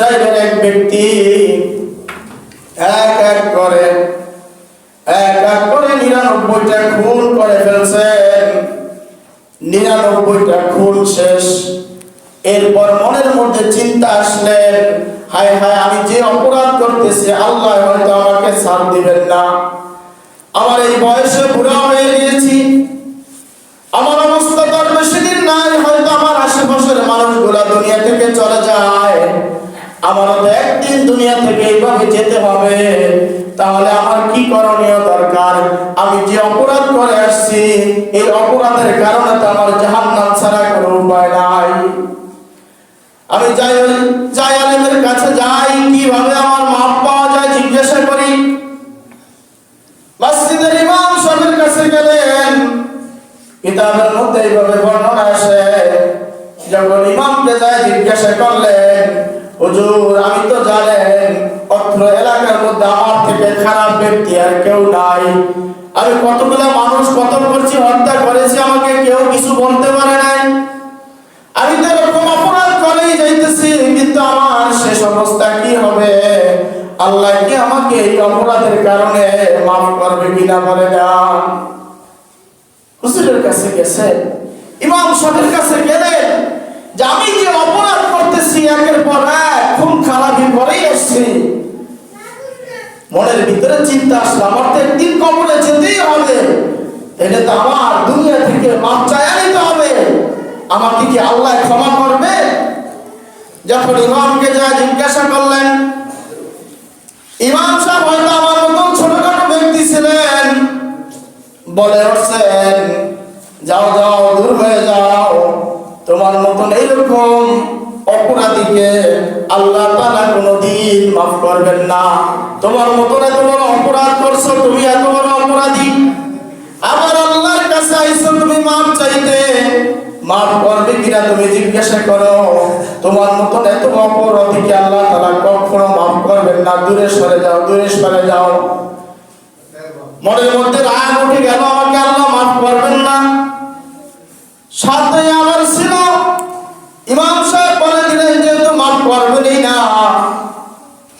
ইসরায়েলের এক ব্যক্তি এক এক করে, এক এক করে নিরানব্বইটা খুন করে ফেলছেন নিরানব্বইটা খুন শেষ। এরপর মনের মধ্যে চিন্তা আসলেন হায় হায় আমি যে অপরাধ করতেছি, আল্লাহ হয়তো আমাকে ছাড় দিবেন না। আমার এই বয়সে বুড়া হয়ে গিয়েছি। আমার অবস্থা তো বেশি দিন নাই, হয়তো আমার আশেপাশের মানুষগুলা দুনিয়া থেকে চলে যায়। আমারও তো একদিন দুনিয়া থেকে এইভাবে যেতে হবে। তাহলে আমার কি করণীয় দরকার? আমি যে অপরাধ করে আসছি, এই অপরাধের কারণে তো আমার জাহান্নাম ছাড়া কোনো উপায় নাই। আমি যাই যাই আলেমের কাছে যাই, কীভাবে আমার মাপ পাওয়া যায় জিজ্ঞাসা করি। মসজিদের ইমাম সাহেবের কাছে গেলেন। কিতাবের মধ্যে এইভাবে বর্ণনা আসে, যখন ইমামকে যায় জিজ্ঞাসা করলেন হুজুর, আমি তো জানেন, অত্র এলাকার মধ্যে আমার থেকে খারাপ ব্যক্তি আর কেউ নাই। আমি কতগুলো মানুষ কত করছি, হত্যা করেছি, আমাকে কেউ কিছু বলতে পারে নাই। আমি তো এরকম অপরাধ করেই যাইতেছি, কিন্তু আমার শেষ অবস্থা কি হবে? আল্লাহ কি আমাকে এই অপরাধের কারণে মাফ করবে কিনা বলে দেন? হুজুরের কাছে গেছে, ইমাম সাহেবের কাছে গেলেন, যে আমি যে অপরাধ করতেছি, এক মনের ভিতরে চিন্তা আসলো আমার তো একদিন কবরে যেতেই হবে। এটা তো আমার দুনিয়া থেকে মাপ চাইয়া নিতে হবে। আমাকে কি আল্লাহ ক্ষমা করবে? যখন ইমামকে যা জিজ্ঞাসা করলেন, ইমাম সাহেব, হয়তো আমার মতন ছোটখাটো ব্যক্তি ছিলেন। বলে উঠছেন, যাও যাও, দূর হয়ে যাও। তোমার মতন এইরকম অপরাধীকে আল্লাহ তালা কোনোদিন মাফ করবেন না। তোমার মতন এত বড় অপরাধ করছ, তুমি এত বড় অপরাধী। আবার আল্লাহর কাছে আইছো, তুমি মাফ চাইতে। মাফ করবে কিনা তুমি জিজ্ঞাসা করো। তোমার মতন এত অপরাধীকে আল্লাহ তালা কখনো মাফ করবেন না। দূরে সরে যাও, দূরে সরে যাও। মনের মধ্যে রাগ উঠে গেল।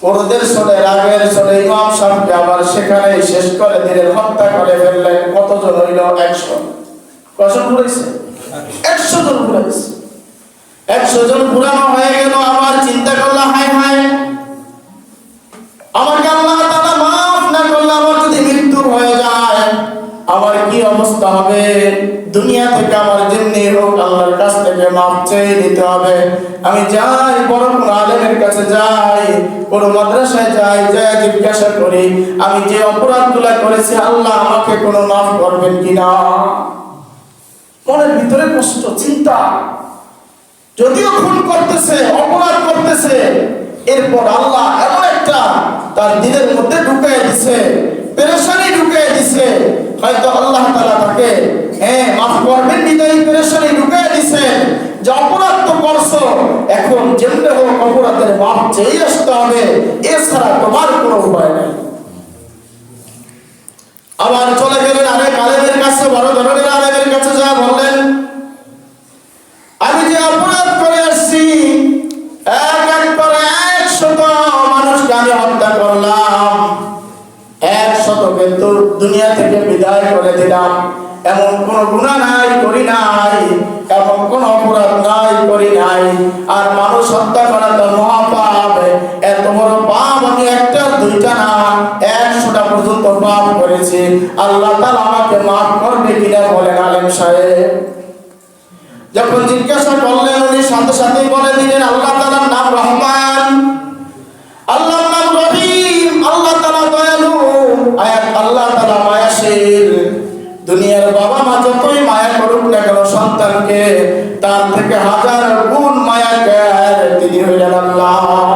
ওদের সরে, রাগের সরে, ইমাম সাহেবকে আবার সেখানে শেষ করে দিলেন হত্যা করে ফেললেন কতজন হইল? একশো। কজন ঘুরেছে একশো জন ঘুরেছে একশো জন পুরানো হয়ে গেল, আবার চিন্তা করলাম হায় হায়। আমাকে আল্লাহ তাআলা মাফ না করলে আমার যদি মৃত্যু হয়ে যায়, আমার কি অবস্থা হবে? দুনিয়া থেকে আমার যেমনি হোক আল্লাহর মাফ চেয়ে হবে। আমি যাই আলেমের কাছে যাই মাদ্রাসায় যাই জিজ্ঞাসা করি। আমি যে অপরাধগুলা করেছি, আল্লাহ আমাকে মাফ করবেন কিনা? মনের ভিতরে কষ্ট, চিন্তা। যদিও খুন করতেছে, অপরাধ করতেছে, এরপর আল্লাহ এমন একটা তার দিলের মধ্যে ঢুকে দিছে, পেরেশানি ঢুকে দিছে। হয়তো আল্লাহ তাআলা তাকে হ্যাঁ মাফ করবেন বিদায়ী পেরেশানি অপরাধ তো এখন যেমনি অপরাধের চেয়ে আসতে হবে। এছাড়া তোমার কোনো উপায় নেই। আবার চলে গেলেন আরেক কাছে, বড় কাছে যা বললেন। আমি যে অপরাধ করে আসছি, এক এক করে একশত মানুষকে আমি করলাম। একশত কিন্তু দুনিয়া থেকে বিদায় করে দিলাম। এমন কোন গুণা নাই, করি নাই, এমন কোন অপরাধ নাই, করি নাই। আর মানুষ হত্যা করা তো মহাপাপ। এত বড় পাপ আমি একটা, দুইটা না, একশোটা পর্যন্ত পাপ করেছি। আল্লাহ তাআলা আমাকে মাফ করবে কিনা বলেন আলেম সাহেব। যখন জিজ্ঞাসা করলেন, উনি সাথে সাথেই বলে দিলেন, আল্লাহ তাআলার নাম রহমান কেন সন্তানকে তার থেকে হাজার গুণ মায়া কেয়ার তিনি হইলেন আল্লাহ